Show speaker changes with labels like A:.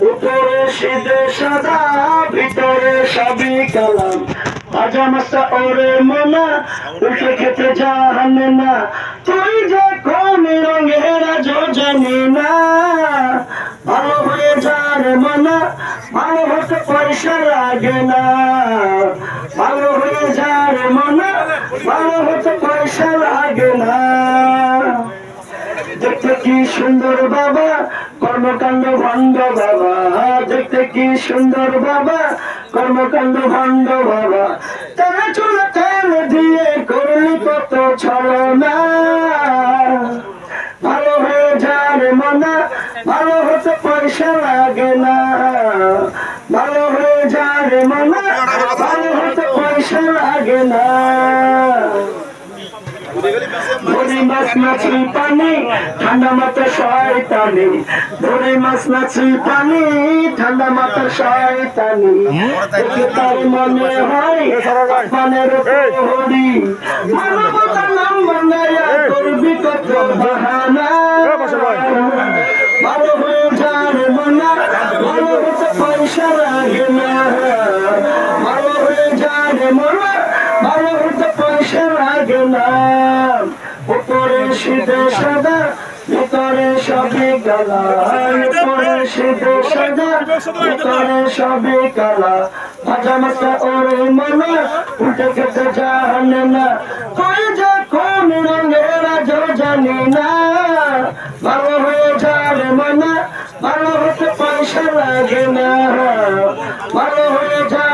A: উপরে শীতে সাদা, ভিতরে সবই কালাম। উঠে খেতে জানে না। তুই যে কোন রঙের না। ভালো হয়ে যার মনা ভালো পয়সা লাগে না। হয়ে যার মনা ভালো হতে পয়সা লাগে না। সুন্দর বাবা কি সুন্দর বাবা? কর্মকাণ্ড ভণ্ড বাবা। তারা চলে তেল দিয়ে করলি কত ছলনা। ভালো হয়ে যার মনা, ভালো হতে পয়সা লাগে না। ভালো হয়ে যার মনা, ভালো হতে পয়সা লাগে না। ধরে মাছ মাছি পানি, ঠান্ডা ধরে মাছ মাছি পানি ঠান্ডা মাথা শয়তানি। দেখে তার মনে হয় পানের হরি মানবতার নাম বানায়া করবি কত বাহানা ভালো হয়ে যার মনা ভালো হতে পয়সা লাগে না। ভালো হয়ে যার মনা ভালো হতে পয়সা লাগে না। শীতে সাদা ভিতরে সবই কালা উপরে শীতে সাদা ভিতরে সবই কালা ভাজা মাথা ওরে মনা উঠে খেতে জানে না তুই যে কোন রঙের আজ জানি না। ভালো হয়ে যাবে মনা ভালো হতে পয়সা লাগে না। ভালো হয়ে মনা